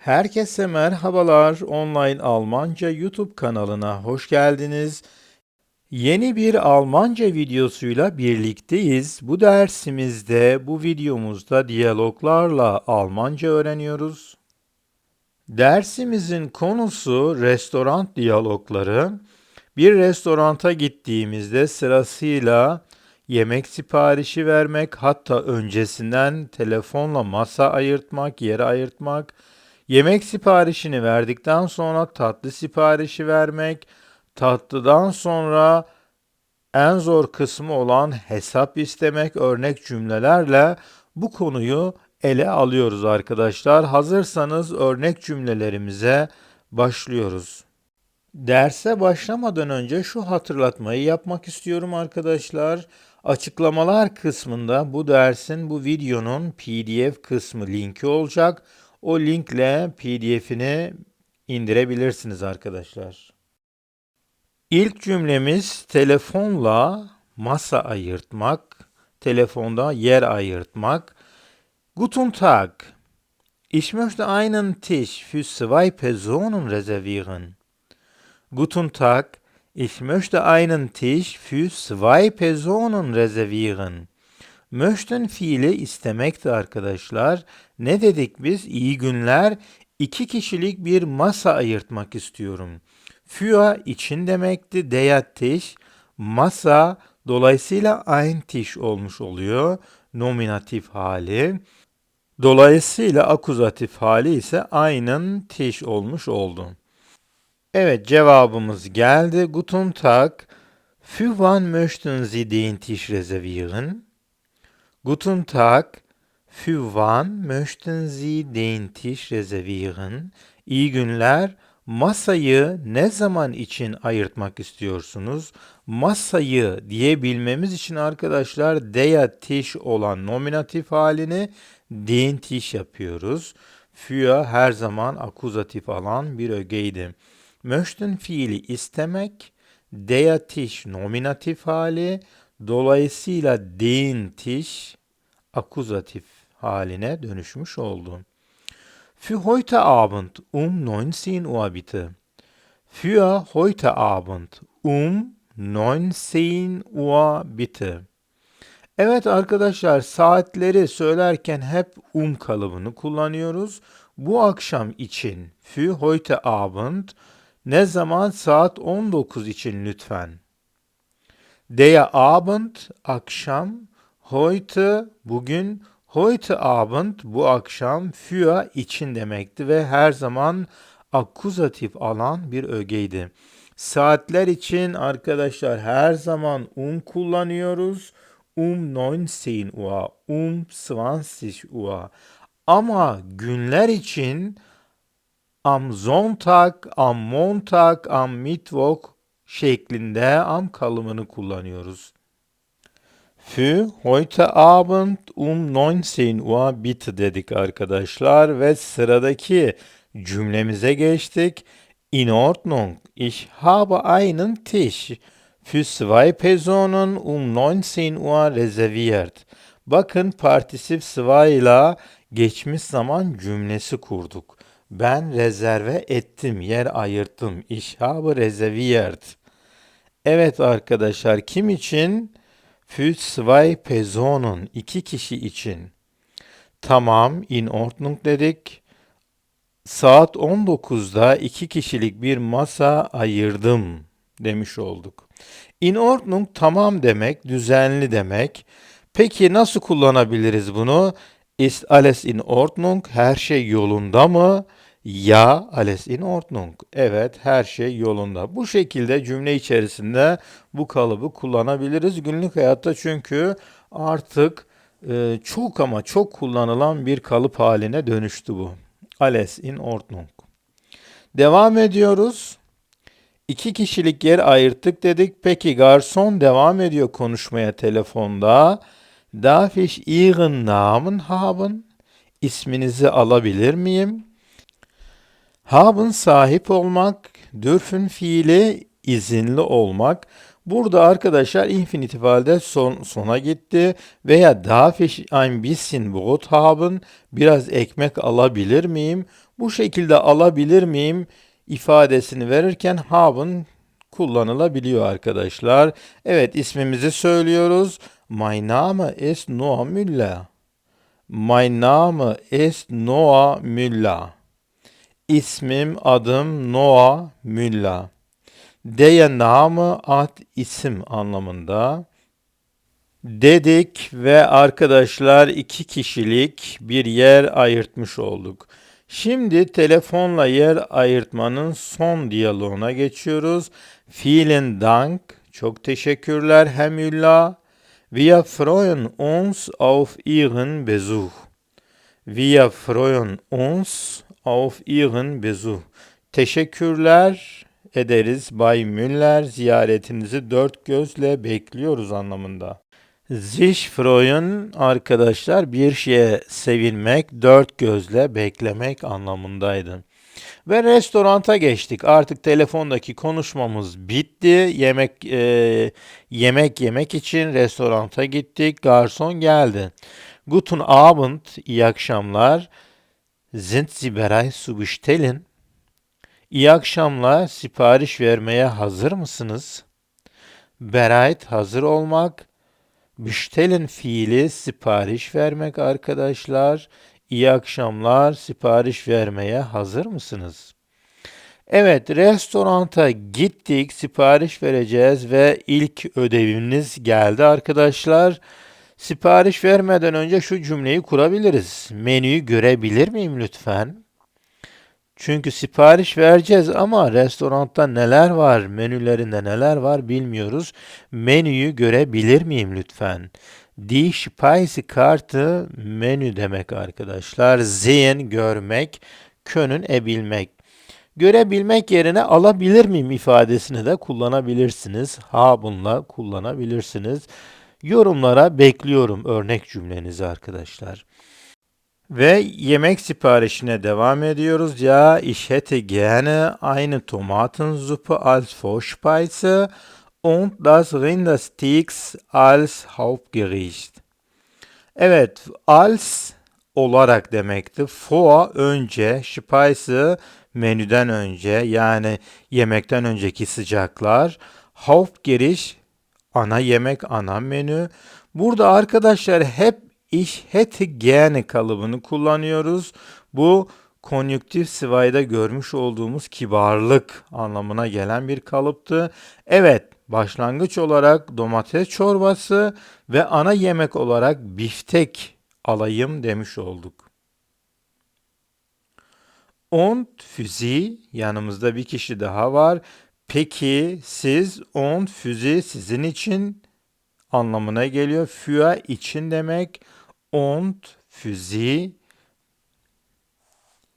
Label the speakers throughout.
Speaker 1: Herkese merhabalar. Online Almanca YouTube kanalına hoş geldiniz. Yeni bir Almanca videosuyla birlikteyiz. Bu dersimizde, bu videomuzda diyaloglarla Almanca öğreniyoruz. Dersimizin konusu restoran diyalogları. Bir restoranta gittiğimizde sırasıyla yemek siparişi vermek, hatta öncesinden telefonla masa ayırtmak, yer ayırtmak, Yemek siparişini verdikten sonra tatlı siparişi vermek, tatlıdan sonra en zor kısmı olan hesap istemek örnek cümlelerle bu konuyu ele alıyoruz arkadaşlar. Hazırsanız örnek cümlelerimize başlıyoruz. Derse başlamadan önce şu hatırlatmayı yapmak istiyorum arkadaşlar. Açıklamalar kısmında bu dersin, bu videonun PDF kısmı linki olacak. O linkle PDF'ini indirebilirsiniz arkadaşlar. İlk cümlemiz telefonla masa ayırtmak, telefonda yer ayırtmak. Guten Tag. Ich möchte einen Tisch für zwei Personen reservieren. Guten Tag. Ich möchte einen Tisch für zwei Personen reservieren. Möchten fiili istemekti arkadaşlar. Ne dedik biz? İyi günler. İki kişilik bir masa ayırtmak istiyorum. Für için demekti. Der Tisch. Masa dolayısıyla ein Tisch olmuş oluyor. Nominatif hali. Dolayısıyla akuzatif hali ise einen Tisch olmuş oldu. Evet cevabımız geldi. Guten Tag. Für wann möchten Sie den Tisch reservieren? Guten Tag. Für wann möchten Sie den Tisch reservieren? İyi günler. Masayı ne zaman için ayırtmak istiyorsunuz? Masayı diyebilmemiz için arkadaşlar der Tisch olan nominatif halini den Tisch yapıyoruz. Für her zaman akuzatif alan bir ögeydi. Möchten fiili istemek, der Tisch nominatif hali, Dolayısıyla den Tisch akuzatif haline dönüşmüş oldu. Für heute Abend um 19 Uhr bitte. Für heute Abend um 19 Uhr bitte. Evet arkadaşlar saatleri söylerken hep um kalıbını kullanıyoruz. Bu akşam için für heute Abend ne zaman saat 19 için lütfen. Der Abend akşam, heute bugün, heute Abend bu akşam für için demekti ve her zaman akuzatif alan bir ögeydi. Saatler için arkadaşlar her zaman um kullanıyoruz. Um 19 Uhr, um 20 Uhr. Ama günler için am Sonntag, am Montag, am Mittwoch şeklinde am kalımını kullanıyoruz. Für heute Abend um 19 Uhr bitte dedik arkadaşlar ve sıradaki cümlemize geçtik. In Ordnung, ich habe einen Tisch für zwei Personen um 19 Uhr reserviert. Bakın partisif sıva ile geçmiş zaman cümlesi kurduk. Ben rezerve ettim, yer ayırttım. Ich habe reserviert. Evet arkadaşlar kim için? Für zwei Personen iki kişi için. Tamam in Ordnung dedik. Saat 19'da iki kişilik bir masa ayırdım demiş olduk. In Ordnung tamam demek, düzenli demek. Peki nasıl kullanabiliriz bunu? Ist alles in Ordnung? Her şey yolunda mı? Ya alles in Ordnung. Evet her şey yolunda. Bu şekilde cümle içerisinde bu kalıbı kullanabiliriz günlük hayatta çünkü artık e, çok ama çok kullanılan bir kalıp haline dönüştü bu. Alles in Ordnung. Devam ediyoruz. İki kişilik yer ayırttık dedik. Peki garson devam ediyor konuşmaya telefonda. Darf ich Ihren Namen haben? İsminizi alabilir miyim? Haben sahip olmak, dürfen fiili izinli olmak. Burada arkadaşlar infinitif halde son, sona gitti veya ich ein bisschen Brot haben, biraz ekmek alabilir miyim? Bu şekilde alabilir miyim ifadesini verirken haben kullanılabiliyor arkadaşlar. Evet ismimizi söylüyoruz. Mein Name ist Noah Müller. Mein Name ist Noah Müller. İsmim, adım Noah Müller. Der Name ad isim anlamında. Dedik ve arkadaşlar iki kişilik bir yer ayırtmış olduk. Şimdi telefonla yer ayırtmanın son diyaloğuna geçiyoruz. Vielen Dank. Çok teşekkürler Herr Müller. Wir freuen uns auf Ihren Besuch. Wir freuen uns auf Ihren Besuch. Teşekkürler ederiz Bay Müller. Ziyaretinizi dört gözle bekliyoruz anlamında. Sich freuen arkadaşlar bir şeye sevinmek, dört gözle beklemek anlamındaydı. Ve restoranta geçtik. Artık telefondaki konuşmamız bitti. Yemek e, yemek yemek için restoranta gittik. Garson geldi. Guten Abend, iyi akşamlar. Sind Sie bereit zu bestellen? İyi akşamlar, sipariş vermeye hazır mısınız? Bereit, hazır olmak. Bestellen fiili sipariş vermek arkadaşlar. İyi akşamlar, sipariş vermeye hazır mısınız? Evet, restoranta gittik, sipariş vereceğiz ve ilk ödevimiz geldi arkadaşlar. Sipariş vermeden önce şu cümleyi kurabiliriz. Menüyü görebilir miyim lütfen? Çünkü sipariş vereceğiz ama restoranda neler var, menülerinde neler var bilmiyoruz. Menüyü görebilir miyim lütfen? Die Speisekarte menü demek arkadaşlar. Sehen görmek, können ebilmek. Görebilmek yerine alabilir miyim ifadesini de kullanabilirsiniz. Ha bununla kullanabilirsiniz. Yorumlara bekliyorum örnek cümlenizi arkadaşlar. Ve yemek siparişine devam ediyoruz. Ya ich hätte gerne eine Tomatensuppe als Vorspeise und das Rindersteaks als Hauptgericht. Evet, als olarak demekti. Vor önce, Speise menüden önce yani yemekten önceki sıcaklar. Hauptgericht ana yemek, ana menü. Burada arkadaşlar hep ich hätte gerne kalıbını kullanıyoruz. Bu konjüktif sıvayda görmüş olduğumuz kibarlık anlamına gelen bir kalıptı. Evet, başlangıç olarak domates çorbası ve ana yemek olarak biftek alayım demiş olduk. Und für yanımızda bir kişi daha var. Peki siz für Sie sizin için anlamına geliyor. Für için demek. Und für Sie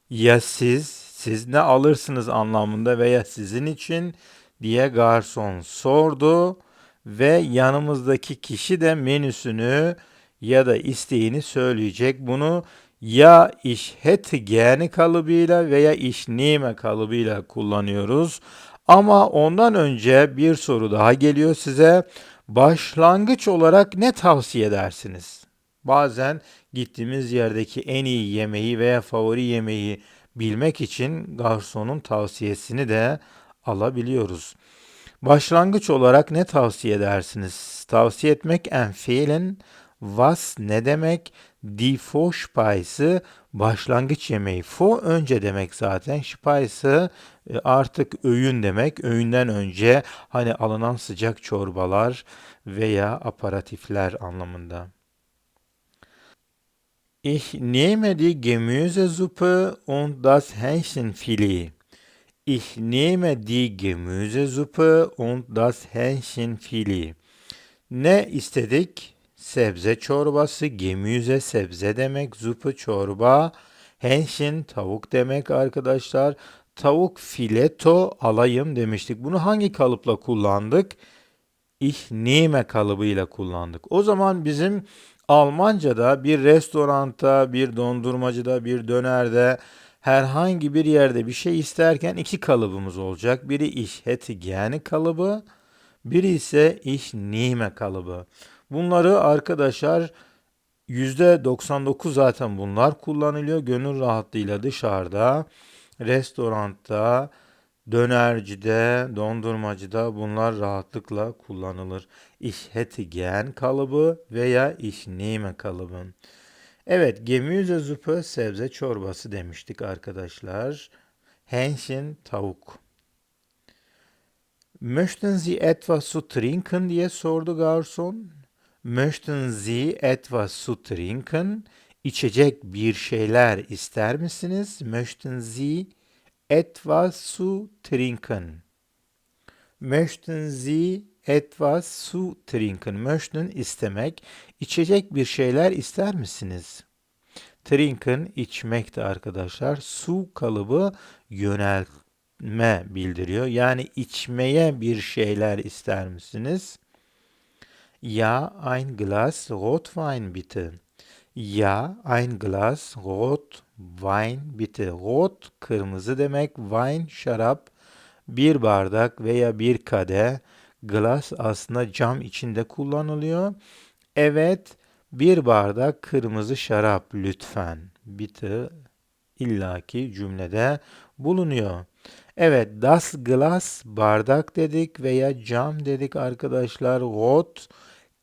Speaker 1: ya siz, siz ne alırsınız anlamında veya sizin için diye garson sordu ve yanımızdaki kişi de menüsünü ya da isteğini söyleyecek. Bunu ya iş hätte gerne kalıbıyla veya iş nehme kalıbıyla kullanıyoruz. Ama ondan önce bir soru daha geliyor size. Başlangıç olarak ne tavsiye edersiniz? Bazen gittiğimiz yerdeki en iyi yemeği veya favori yemeği bilmek için garsonun tavsiyesini de alabiliyoruz. Başlangıç olarak ne tavsiye edersiniz? Tavsiye etmek empfehlen. Was ne demek? Die Vorspeise başlangıç yemeği. Fo önce demek zaten. Speise artık öğün demek. Öğünden önce hani alınan sıcak çorbalar veya aparatifler anlamında. Ich nehme die Gemüsesuppe und das Hähnchenfilet. Ich nehme die Gemüsesuppe und das Hähnchenfilet. Ne istedik? Sebze çorbası, gemüze sebze demek, zupu çorba, Hähnchen tavuk demek arkadaşlar. Tavuk fileto alayım demiştik. Bunu hangi kalıpla kullandık? Ich nehme kalıbıyla kullandık. O zaman bizim Almanca'da bir restoranta, bir dondurmacıda, bir dönerde herhangi bir yerde bir şey isterken iki kalıbımız olacak. Biri ich hätte gerne kalıbı, biri ise ich nehme kalıbı. Bunları arkadaşlar %99 zaten bunlar kullanılıyor. Gönül rahatlığıyla dışarıda, restoranda, dönercide, dondurmacıda bunlar rahatlıkla kullanılır. Gern kalıbı veya ich nehme kalıbı. Evet, Gemüsesuppe sebze çorbası demiştik arkadaşlar. Hähnchen tavuk. Möchten Sie etwas zu trinken diye sordu garson. Möchten Sie etwas zu trinken? İçecek bir şeyler ister misiniz? Möchten Sie etwas zu trinken? Möchten Sie etwas zu trinken? Möchten istemek. İçecek bir şeyler ister misiniz? Trinken içmekti arkadaşlar. Su kalıbı yönelme bildiriyor. Yani içmeye bir şeyler ister misiniz? Ja, ein Glas Rotwein bitte. Ja, ein Glas Rotwein bitte. Rot kırmızı demek, wine şarap, bir bardak veya bir kade. Glass aslında cam içinde kullanılıyor. Evet, bir bardak kırmızı şarap lütfen. Bitte illaki cümlede bulunuyor. Evet, das Glas bardak dedik veya cam dedik arkadaşlar. Rot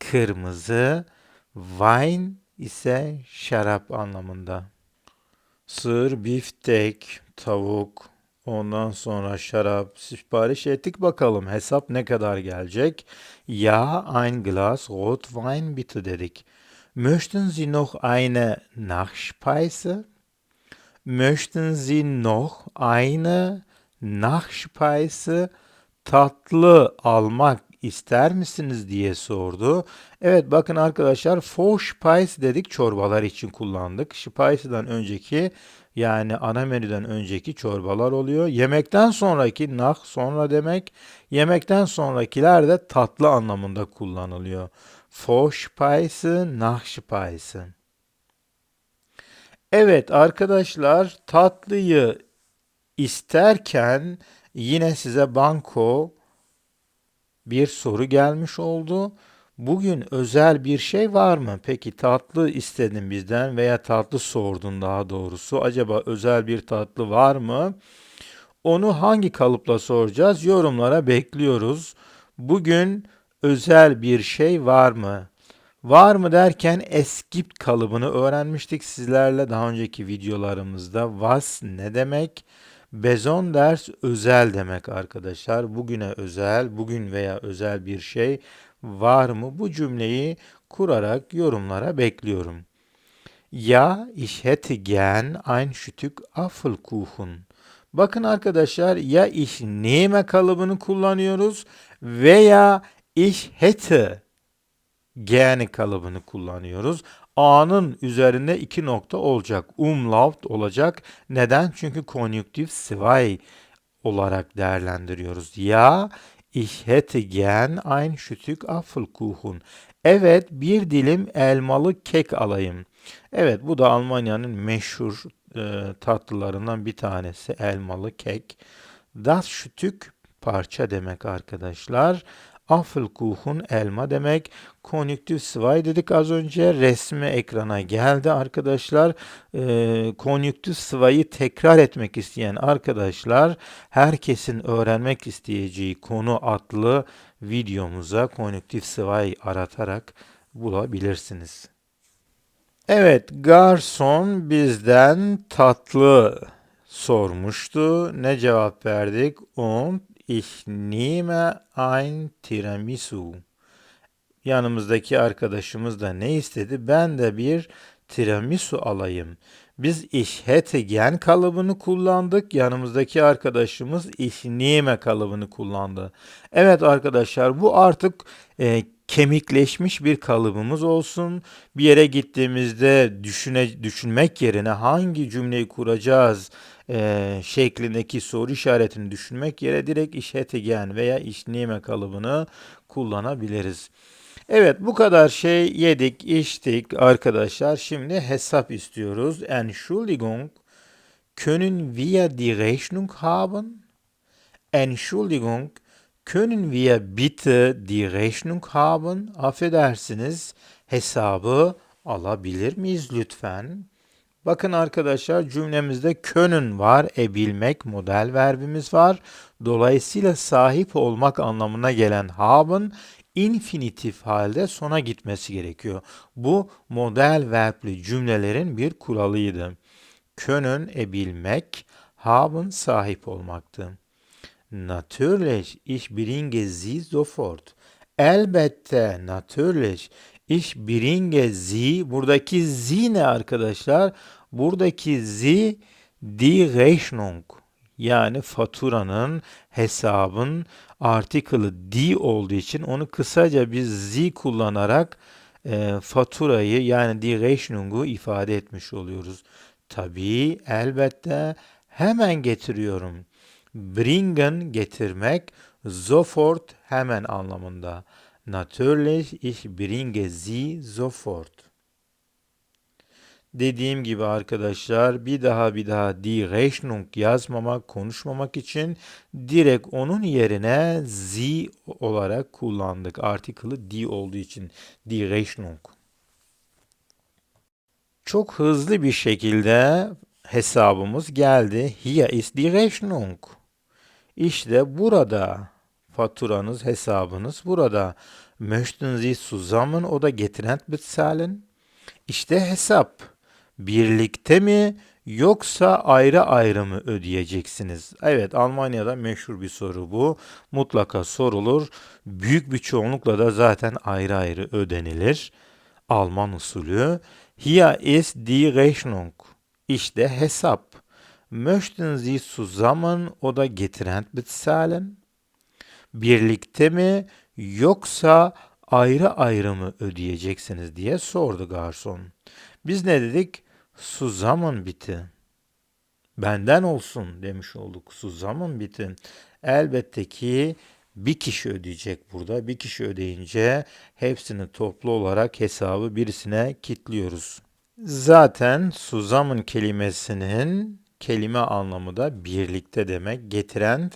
Speaker 1: kırmızı, wine ise şarap anlamında. Sır, biftek, tavuk, ondan sonra şarap sipariş ettik bakalım hesap ne kadar gelecek. Ja, ein Glas Rotwein bitte dedik. Möchten Sie noch eine Nachspeise? Möchten Sie noch eine Nachspeise? Tatlı almak ister misiniz diye sordu. Evet bakın arkadaşlar Vorspeise dedik çorbalar için kullandık. Speise'den önceki yani ana menüden önceki çorbalar oluyor. Yemekten sonraki nach sonra demek. Yemekten sonrakiler de tatlı anlamında kullanılıyor. Vorspeise, Nachspeise. Evet arkadaşlar tatlıyı isterken yine size banko bir soru gelmiş oldu. Bugün özel bir şey var mı? Peki tatlı istedin bizden veya tatlı sordun daha doğrusu. Acaba özel bir tatlı var mı? Onu hangi kalıpla soracağız? Yorumlara bekliyoruz. Bugün özel bir şey var mı? Var mı derken eskip kalıbını öğrenmiştik sizlerle daha önceki videolarımızda. Was ne demek? Bezon ders özel demek arkadaşlar. Bugüne özel, bugün veya özel bir şey var mı? Bu cümleyi kurarak yorumlara bekliyorum. Ja, ich hätte gern ein Stück Apfelkuchen. Bakın arkadaşlar ya ich nehme kalıbını kullanıyoruz veya ich hätte gerne kalıbını kullanıyoruz. A'nın üzerinde iki nokta olacak. Umlaut olacak. Neden? Çünkü konjüktif zwei olarak değerlendiriyoruz. Ya ich hätte gern ein Stück Apfelkuchen. Evet bir dilim elmalı kek alayım. Evet bu da Almanya'nın meşhur e, tatlılarından bir tanesi elmalı kek. Das Stück parça demek arkadaşlar. Apfelkuchen elma demek. Konjüktif zwei dedik az önce. Resmi ekrana geldi arkadaşlar. Ee, konjüktif zwei'yi tekrar etmek isteyen arkadaşlar herkesin öğrenmek isteyeceği konu adlı videomuza konjüktif zwei aratarak bulabilirsiniz. Evet, garson bizden tatlı sormuştu. Ne cevap verdik? Und Ich nehme ein tiramisu. Yanımızdaki arkadaşımız da ne istedi? Ben de bir tiramisu alayım. Biz ich hätte gern kalıbını kullandık. Yanımızdaki arkadaşımız ich nehme kalıbını kullandı. Evet arkadaşlar bu artık e, kemikleşmiş bir kalıbımız olsun. Bir yere gittiğimizde düşüne, düşünmek yerine hangi cümleyi kuracağız e, şeklindeki soru işaretini düşünmek yere direkt işetegen veya işnime kalıbını kullanabiliriz. Evet bu kadar şey yedik, içtik arkadaşlar. Şimdi hesap istiyoruz. Entschuldigung, können wir die Rechnung haben? Entschuldigung, können wir bitte die Rechnung haben? Affedersiniz, hesabı alabilir miyiz lütfen? Bakın arkadaşlar cümlemizde können var, e bilmek model verbimiz var. Dolayısıyla sahip olmak anlamına gelen haben infinitif halde sona gitmesi gerekiyor. Bu model verbli cümlelerin bir kuralıydı. Können e bilmek, haben sahip olmaktı. Natürlich, ich bringe sie sofort. Elbette, natürlich, ich bringe sie. Buradaki sie ne arkadaşlar? Buradaki sie die Rechnung. Yani faturanın, hesabın artikılı die olduğu için onu kısaca biz sie kullanarak e, faturayı yani die Rechnung'u ifade etmiş oluyoruz. Tabii elbette hemen getiriyorum. Bringen getirmek, sofort hemen anlamında. Natürlich ich bringe sie sofort. Dediğim gibi arkadaşlar bir daha bir daha die Rechnung yazmamak, konuşmamak için direkt onun yerine sie olarak kullandık. Artikılı die olduğu için die Rechnung. Çok hızlı bir şekilde hesabımız geldi. Hier ist die Rechnung. İşte burada faturanız, hesabınız burada. Möchten Sie zusammen oder getrennt bezahlen? İşte hesap. Birlikte mi yoksa ayrı ayrı mı ödeyeceksiniz? Evet Almanya'da meşhur bir soru bu. Mutlaka sorulur. Büyük bir çoğunlukla da zaten ayrı ayrı ödenilir. Alman usulü. Hier ist die Rechnung. İşte hesap. Möchten Sie zusammen oder getrennt bezahlen? Birlikte mi yoksa ayrı ayrı mı ödeyeceksiniz diye sordu garson. Biz ne dedik? Zusammen bitte. Benden olsun demiş olduk. Zusammen bitte. Elbette ki bir kişi ödeyecek burada. Bir kişi ödeyince hepsini toplu olarak hesabı birisine kitliyoruz. Zaten Suzamın kelimesinin kelime anlamı da birlikte demek. Getiren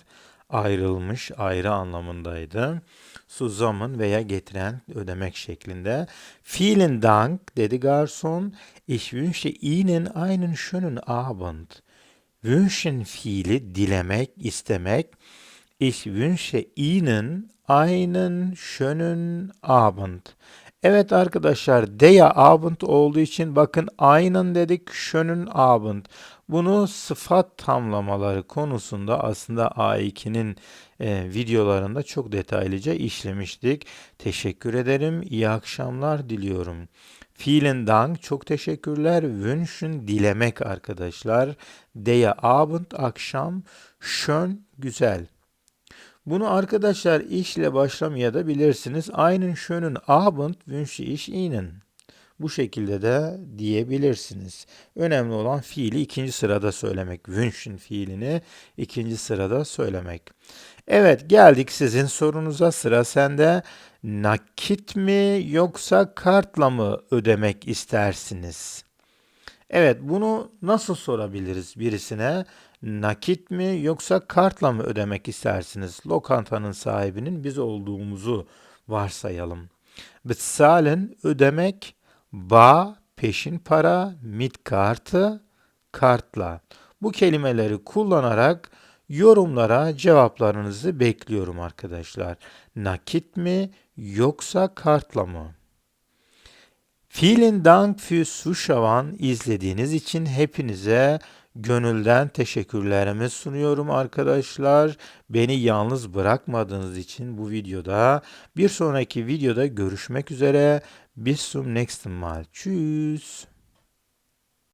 Speaker 1: ayrılmış, ayrı anlamındaydı. Suzamın veya getiren ödemek şeklinde. Vielen Dank dedi garson. Ich wünsche Ihnen einen schönen Abend. Wünschen fiili dilemek, istemek. Ich wünsche Ihnen einen schönen Abend. Evet arkadaşlar der Abend olduğu için bakın aynen dedik schönen Abend. Bunu sıfat tamlamaları konusunda aslında A2'nin e, videolarında çok detaylıca işlemiştik. Teşekkür ederim. İyi akşamlar diliyorum. Vielen Dank. Çok teşekkürler. Wünschen dilemek arkadaşlar. Der Abend akşam schön güzel. Bunu arkadaşlar işle başlamaya da bilirsiniz. Einen schönen Abend wünsche ich Ihnen. Bu şekilde de diyebilirsiniz. Önemli olan fiili ikinci sırada söylemek. Wünschen fiilini ikinci sırada söylemek. Evet geldik sizin sorunuza sıra sende. Nakit mi yoksa kartla mı ödemek istersiniz? Evet bunu nasıl sorabiliriz birisine? Nakit mi yoksa kartla mı ödemek istersiniz? Lokantanın sahibinin biz olduğumuzu varsayalım. Bezahlen ödemek, ba peşin para, mit kartı, kartla. Bu kelimeleri kullanarak yorumlara cevaplarınızı bekliyorum arkadaşlar. Nakit mi yoksa kartla mı? Vielen Dank fürs Zuschauen izlediğiniz için hepinize gönülden teşekkürlerimi sunuyorum arkadaşlar. Beni yalnız bırakmadığınız için bu videoda. Bir sonraki videoda görüşmek üzere. Bis zum nächsten Mal. Tschüss.